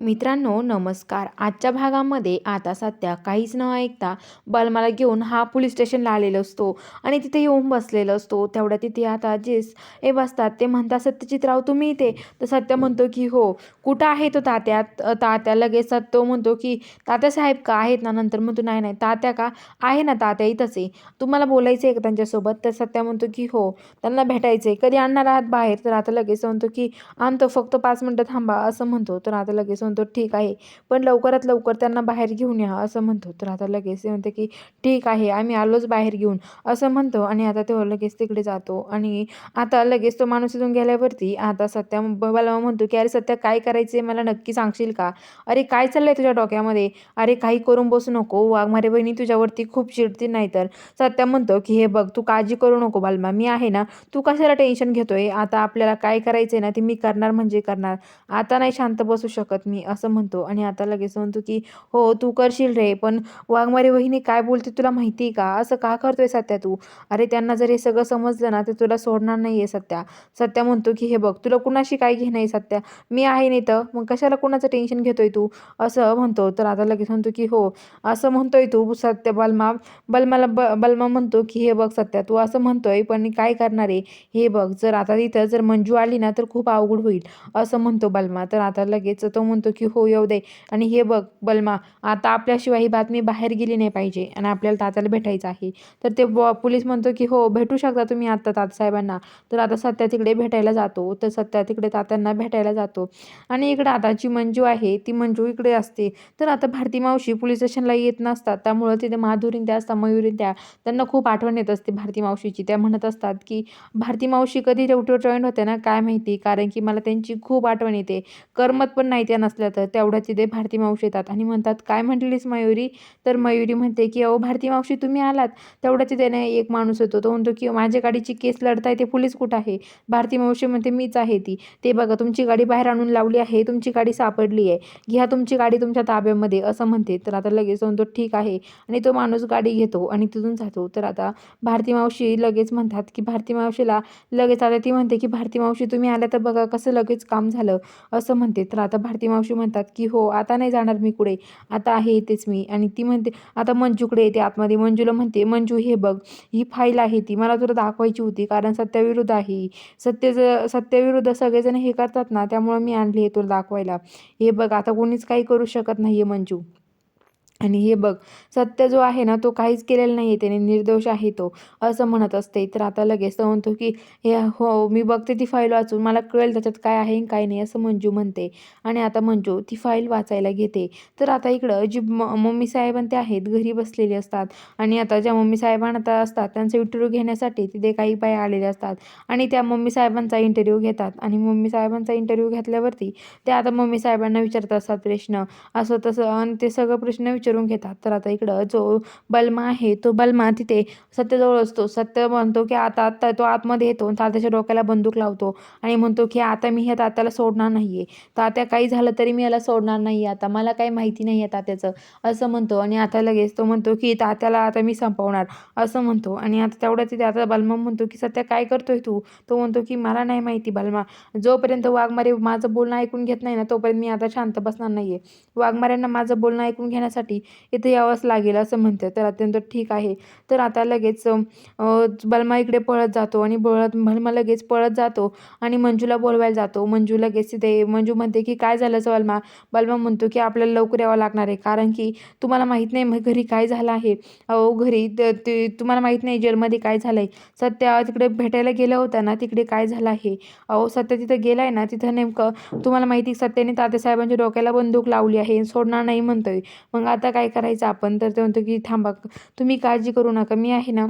मित्रांनो नमस्कार. आजच्या भागामध्ये आता सध्या काहीच न ऐकता बलमाला घेऊन हा पोलीस स्टेशनला आलेला असतो आणि तिथे येऊन बसलेला असतो. तेवढ्या तिथे आता जेस हे बसतात ते म्हणतात सत्यजितराव तुम्ही इथे? तर सत्य म्हणतो की हो. कुठं आहे तो हो तात्या? तात्या लगेच तो म्हणतो की तात्या साहेब का आहेत ना? नंतर म्हणतो नाही नाही तात्या का? आहे ना तात्या इथंच आहे. तुम्हाला बोलायचं आहे का त्यांच्यासोबत? तर सत्या म्हणतो की हो. त्यांना भेटायचं आहे. कधी आणणार आहात बाहेर? तर आता लगेच म्हणतो की आणतो फक्त पाच मिनटं थांबा असं म्हणतो. तर आता लगेच म्हणतो ठीक आहे पण लवकरात लवकर त्यांना बाहेर घेऊन या असं म्हणतो. तर आता लगेच ते म्हणते की ठीक आहे आम्ही आलोच बाहेर घेऊन असं म्हणतो. आणि आता तो लगेच तिकडे जातो. आणि आता लगेच तो माणूस इथून गेल्यावरती आता सत्या मला म्हणतो की अरे सत्या काय करायचे मला नक्की सांगशील का? अरे काय चाललंय तुझ्या डोक्यामध्ये? अरे काही करून बसू नको. वाघमारे बहिणी तुझ्यावरती खूप चिडतील नाही तर. सत्या म्हणतो की हे बघ तू काळजी करू नको बालमा. मी आहे ना तू कशाला टेन्शन घेतोय? आता आपल्याला काय करायचंय ना ते मी करणार म्हणजे करणार. आता नाही शांत बसू शकत मी. असं म्हणतो. आणि आता लगेच म्हणतो की हो तू करशील रे पण वाघमारे वहिनी काय बोलते तुला माहिती आहे का? असं का करतोय सत्या तू? अरे त्यांना जर हे सगळं समजलं ना तर तुला सोडणार नाही आहे सत्या सत्या म्हणतो की हे बघ तुला कुणाशी काय घेणं आहे सत्या मी आहे नाही तर? मग कशाला कुणाचं टेन्शन घेतोय तू? असं म्हणतो. तर आता लगेच म्हणतो की हो असं म्हणतोय तू सत्य बलमा बलमाला ब बलमा म्हणतो की हे बघ सत्या तू असं म्हणतोय पण काय करणार आहे? हे बघ जर आता तिथं जर मंजू आली ना तर खूप अवघड होईल. असं म्हणतो बलमा. तर आता लगेच तो म्हणतो की हो येऊ दे. आणि हे बघ बलमा आता आपल्याशिवाय ही बातमी बाहेर गेली नाही पाहिजे आणि आपल्याला तात्याला भेटायचं आहे. तर ते ब पोलीस म्हणतो की हो भेटू शकता तुम्ही आत्ता तातसाहेबांना तर आता सत्या तिकडे भेटायला जातो. तर सत्या तिकडे तात्यांना भेटायला जातो. आणि इकडे आता जी मंजू आहे ती मंजू इकडे असते. तर आता भारती मावशी पोलीस स्टेशनला येत नसतात. त्यामुळं तिथे माधुरीन त्या असतात मयुरीन त्या त्यांना खूप आठवण येत असते भारती मावशीची. त्या म्हणत असतात की भारती मावशी कधी रेवटीवर जॉईन होते ना? काय माहिती? कारण की मला त्यांची खूप आठवण येते. करमत पण नाही त्या नसल्या तर तेवढ्या तिथे भारती मावशी येतात. आणि म्हणतात काय म्हटलीस मयुरी? तर मयुरी म्हणते की अहो भारती मावशी तुम्ही आलात. तेवढ्या तिथे ना एक माणूस येतो. तो म्हणतो की माझ्या गाडीची केस लढताय ते पोलीस कुठं आहे? भारती मावशी म्हणते मीच आहे ती. ते बघा तुमची गाडी बाहेर आणून लावली आहे तुमची गाडी सापडली आहे. घ्या तुमची गाडी तुमच्या ताब्यामध्ये असं म्हणते. तर आता लगेच म्हणतो ठीक आहे. आणि तो माणूस गाडी घेतो आणि तिथून जातो. तर आता भारती मावशी लगेच म्हणतात की भारती मावशीला लगेच आता ती म्हणते की भारती मावशी तुम्ही आल्या तर बघा कसं लगेच काम झालं असं म्हणते. तर आता भारती मावशी म्हणतात की हो आता नाही जाणार मी कुठे? आता आहे इथेच मी. आणि ती म्हणते आता मंजूकडे येते आतमध्ये. मंजूला म्हणते मंजू हे बघ ही फाईल आहे ती मला तुला दाखवायची होती कारण सत्याविरुद्ध आहे सत्य ज सत्याविरुद्ध सगळेजण हे करतात ना त्यामुळं मी आणली आहे तुला दाखवायला. हे बघ आता कोणीच काही करू शकत नाही आहे मंजू. आणि हे बघ सत्य जो आहे ना तो काहीच केलेला नाही आहे त्याने निर्दोष आहे तो. असं म्हणत असते. तर आता लगेच तो म्हणतो की हे हो मी बघते ती फाईल वाचून. मला कळेल त्याच्यात काय आहे आणि काय नाही असं मंजू म्हणते. आणि आता मंजू ती फाईल वाचायला घेते. तर आता इकडं जी म मम्मी साहेबां ते आहेत घरी बसलेले असतात. आणि आता ज्या मम्मी साहेबांना आता असतात त्यांचा इंटरव्ह्यू घेण्यासाठी तिथे काही बाया आलेले असतात. आणि त्या मम्मी साहेबांचा इंटरव्ह्यू घेतात. आणि मम्मी साहेबांचा इंटरव्ह्यू घेतल्यावरती त्या आता मम्मी साहेबांना विचारत असतात प्रश्न. असं तसं आणि ते सगळं प्रश्न विचार विचारून घेतात. तर आता इकडं जो बलमा आहे तो बलमा तिथे सत्यजवळ असतो. सत्य म्हणतो की आता आत्ता तो आतमध्ये येतो आणि तात्याच्या डोक्याला बंदूक लावतो आणि म्हणतो की आता मी ह्या तात्याला सोडणार नाही आहे तात्या काही झालं तरी मी याला सोडणार नाही आता. मला काही माहिती नाही आहे तात्याचं. असं म्हणतो आणि आता लगेच तो म्हणतो की तात्याला आता मी संपवणार. असं म्हणतो आणि आता तेवढ्या तिथे आता बलमा म्हणतो की सत्या काय करतोय तू? तो म्हणतो की मला नाही माहिती बलमा. जोपर्यंत वाघमारे माझं बोलणं ऐकून घेत नाही ना तोपर्यंत मी आता शांत बसणार नाही आहे वाघमाऱ्यांना माझं बोलणं ऐकून घेण्यासाठी इथे यावंच लागेल असं म्हणते. तर अत्यंत ठीक आहे. तर आता लगेच बलमा इकडे पळत जातो आणि पळत बलमा लगेच पळत जातो आणि मंजूला बोलवायला जातो. मंजू लगेच तिथे मंजू म्हणते की काय झालं असं बलमा? बलमा म्हणतो की आपल्याला लवकर यावं लागणार आहे. कारण की तुम्हाला माहीत नाही मग घरी काय झालं आहे? अहो घरी ते तुम्हाला माहीत नाही जेलमध्ये काय झालं आहे सत्या तिकडे भेटायला गेला होता ना तिकडे काय झालं आहे? अहो सत्या तिथं गेला आहे ना तिथं नेमकं तुम्हाला माहिती सत्याने तात्यासाहेबांच्या डोक्याला बंदूक लावली आहे सोडणार नाही म्हणतोय. मग आता काय करायचं आपण? तर ते म्हणतो की थांबा तुम्ही काळजी करू नका मी आहे ना?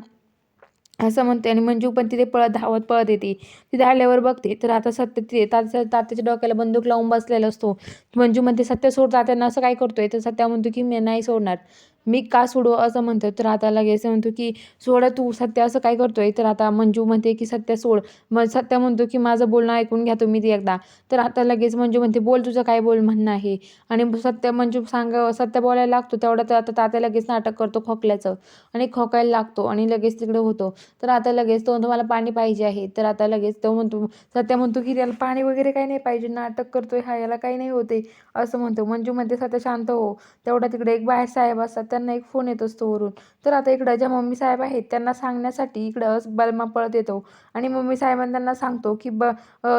असं म्हणते आणि मंजू पण तिथे पळत धावत पळत येते. तिथे आल्यावर बघते तर आता सत्य तिथे तात्या तात्याच्या डोक्याला बंदूक लावून बसलेला असतो. मंजू म्हणते सत्य सोड तात्यांना असं काय करतोय? तर सत्या म्हणतो की मी नाही सोडणार. मी का सोडू असं म्हणतो. तर आता लगेच म्हणतो की सोडा तू सत्या असं काय करतोय? तर आता मंजू म्हणते की सत्या सोड. मग सत्या म्हणतो की माझं बोलणं ऐकून घ्या तुम्ही ते एकदा. तर आता लगेच मंजू म्हणते बोल तुझं काय बोल म्हणणं आहे? आणि सत्य मंजू सांग सत्य बोलायला लागतो तेवढ्या तर आता तात्या लगेच नाटक करतो खोकल्याचं आणि खोकायला लागतो आणि लगेच तिकडे होतो. तर आता लगेच तो म्हणतो मला पाणी पाहिजे आहे. तर आता लगेच तो म्हणतो सत्या म्हणतो की त्याला पाणी वगैरे काही नाही पाहिजे नाटक करतोय हा याला काही नाही होते. असं म्हणतो. मंजू म्हणते सत्या शांत हो. तेवढा तिकडे एक बाहेर साहेब असतात त्यांना एक फोन येत असतो वरून. तर आता इकडं ज्या मम्मी साहेब आहेत त्यांना सांगण्यासाठी इकडं बलमा पळत येतो. आणि मम्मी साहेबांना त्यांना सांगतो की ब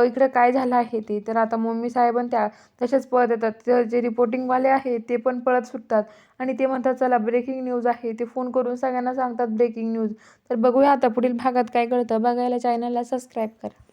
इकडं काय झालं आहे ते? तर आता मम्मी साहेबां त्या तसेच पळत येतात. तर जे रिपोर्टिंगवाले आहेत ते पण पळत सुटतात. आणि ते म्हणतात चला ब्रेकिंग न्यूज आहे. ते फोन करून सगळ्यांना सांगतात ब्रेकिंग न्यूज तर बघूया आता पुढील भागात काय कळतं बघायला चॅनलला सबस्क्राईब करा.